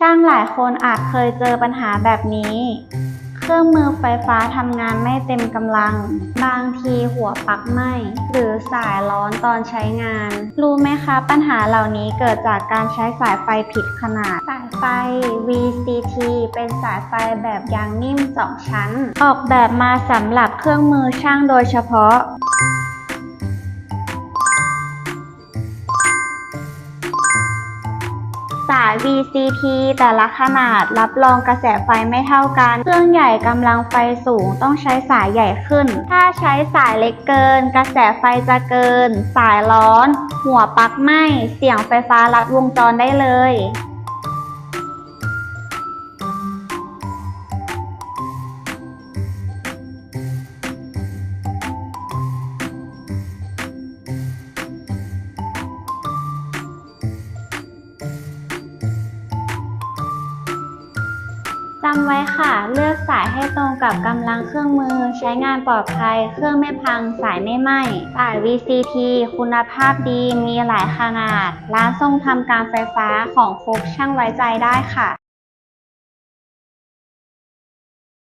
ช่างหลายคนอาจเคยเจอปัญหาแบบนี้ เครื่องมือไฟฟ้าทำงานไม่เต็มกำลัง บางทีหัวปลั๊กไหม้ หรือสายร้อนตอนใช้งาน รู้ไหมคะปัญหาเหล่านี้เกิดจากการใช้สายไฟผิดขนาด สายไฟ VCT เป็นสายไฟแบบยางนิ่ม2ชั้น ออกแบบมาสำหรับเครื่องมือช่างโดยเฉพาะาย VCT แต่ละขนาดรับรองกระแสไฟไม่เท่ากัน เครื่องใหญ่กำลังไฟสูงต้องใช้สายใหญ่ขึ้น ถ้าใช้สายเล็กเกิน กระแสไฟจะเกิน สายร้อน หัวปลั๊กไหม้เสียงไฟฟ้าลัดวงจรได้เลยำไว้ค่ะ เลือกสายให้ตรงกับกำลังเครื่องมือ ใช้งานปลอดภัย เครื่องไม่พัง สายไม่ไหม้ สาย VCT คุณภาพดี มีหลายขนาด ร้านทรงทำการไฟฟ้าของฟุกช่างไว้ใจได้ค่ะ